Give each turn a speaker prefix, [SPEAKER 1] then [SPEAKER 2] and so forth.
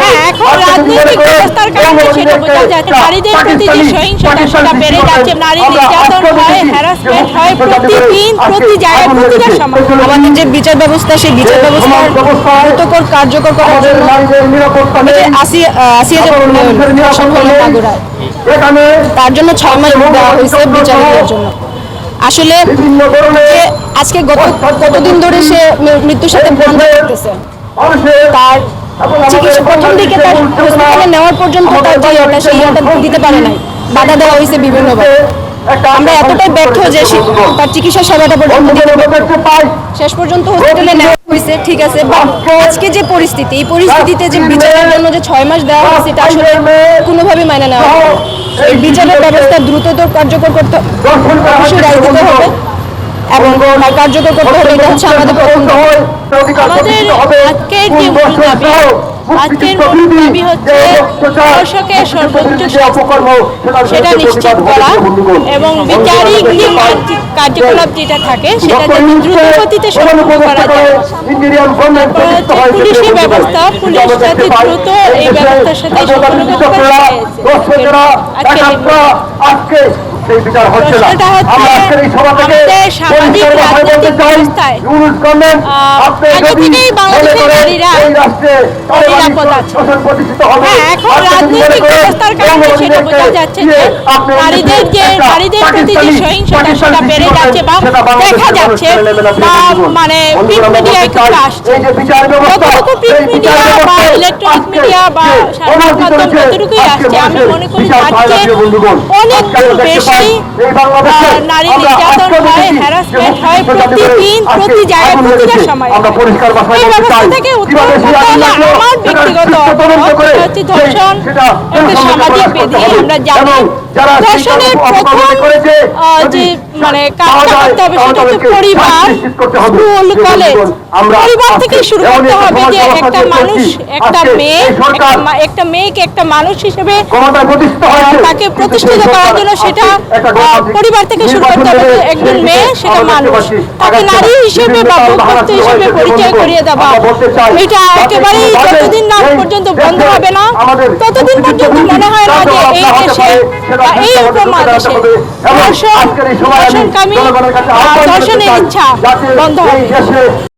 [SPEAKER 1] হ্যাঁ এখন রাজনৈতিক ব্যবস্থার কারণে সেটা বোঝা যাচ্ছে নারীদের প্রতি যে সহিংসতা সেটা বেড়ে যাচ্ছে নারী নির্যাতন হয় হ্যারাসমেন্ট হয় প্রতিদিন প্রতি জায়গায় প্রতিটা সময়
[SPEAKER 2] আমাদের যে বিচার ব্যবস্থা সেই বিচার ব্যবস্থার দ্রুতকর কার্যকর করার জন্য আসিয়া আসিয়া যে শাসন হলো মাগুরায় তার জন্য ছয় মাস দেওয়া হয়েছে বিচারকের জন্য। আসলে আজকে গত কতদিন ধরে সে মৃত্যুর সাথে বন্ধ করতেছে তার চিকিৎসা প্রথম দিকে তার হসপিটালে নেওয়ার পর্যন্ত তার যে দিতে পারে নাই। বাধা দেওয়া হয়েছে বিভিন্নভাবে আমরা এতটাই ব্যর্থ যে তার চিকিৎসা সেবাটা পর্যন্ত শেষ পর্যন্ত হসপিটালে নেওয়া হয়েছে ঠিক আছে বাট আজকে যে পরিস্থিতি এই পরিস্থিতিতে যে বিচারের জন্য যে ছয় মাস দেওয়া হয়েছে এটা আসলে কোনোভাবেই মানে নেওয়া এই বিচারের ব্যবস্থা দ্রুততর কার্যকর করতে অবশ্যই রায় দিতে হবে। এবং কার্যকর করতে হবে এটা হচ্ছে আমাদের প্রথম
[SPEAKER 1] আমাদের আজকের যে মূল দাবি আজকের মূল দাবি হচ্ছে দর্শকের সর্বোচ্চ সেটা নিশ্চিত করা এবং বিচারিক যে কার্যকলাপ যেটা থাকে সেটা যাতে দ্রুত গতিতে সম্পন্ন করা যায়। ব্যবস্থা পুলিশ যাতে দ্রুত এই ব্যবস্থার সাথে করতে পারে
[SPEAKER 3] আজকে সেই বিচার হচ্ছে না। আমরা আজকের এই সভা থেকে
[SPEAKER 1] সামাজিক
[SPEAKER 3] পরিষ্কার ভাবে বলতে
[SPEAKER 1] রাজনৈতিক ব্যবস্থায়,
[SPEAKER 3] ইউনুস গভর্নমেন্ট, আপনি যদি মনে করেন এই রাষ্ট্রে
[SPEAKER 1] নিরাপদ আছে।
[SPEAKER 3] শাসন প্রতিষ্ঠিত হবে,
[SPEAKER 1] হ্যাঁ, এখন
[SPEAKER 3] আপনি যদি
[SPEAKER 1] রাজনৈতিক ব্যবস্থার কারণে সেটা বোঝা যাচ্ছে যে নারীদের যে নারীদের প্রতি যে সহিংসতা সেটা বেড়ে যাচ্ছে বা
[SPEAKER 3] করবেন, সেটা বাংলাদেশের
[SPEAKER 1] দেখা যাচ্ছে
[SPEAKER 3] মেনে
[SPEAKER 1] বা মানে প্রিন্ট মিডিয়ায় কিন্তু আসছে।
[SPEAKER 3] এই বিচার ব্যবস্থা,
[SPEAKER 1] প্রিন্ট মিডিয়া বা
[SPEAKER 3] ব্যবস্থায়
[SPEAKER 1] ইলেকট্রনিক মিডিয়া বা সামাজিক মাধ্যম যতটুকুই আসছে আমি মনে করি। অনেক বেশি নারী নির্যাতন হয় হ্যারাসমেন্ট হয় প্রতিদিন প্রতি জায়গায় প্রতিটা সময় এই ব্যবস্থা থেকে আমার ব্যক্তিগত হচ্ছে ধর্ষণ একটা সামাজিক
[SPEAKER 3] হবে।
[SPEAKER 1] আমরা জানি প্রথম
[SPEAKER 3] করেছে,
[SPEAKER 1] যে মানে কাজটা করতে হবে সেটা হচ্ছে পরিবার। স্কুল কলেজ পরিবার থেকে শুরু করতে হবে যে একটা মানুষ একটা মেয়ে একটা মেয়েকে একটা মানুষ হিসেবে তাকে প্রতিষ্ঠিত করার জন্য সেটা পরিবার থেকে শুরু করতে হবে একজন মেয়ে সেটা মানুষ। তাকে নারী হিসেবে বা ভোক্তা হিসেবে পরিচয় করিয়ে দেওয়া। এটা একেবারেই যতদিন না পর্যন্ত বন্ধ হবে না ততদিন পর্যন্ত মনে হয় না যে এই দেশে এই উপমহাদেশে ধর্ষণকামী আহ, ধর্ষণের ইচ্ছা বন্ধ হবে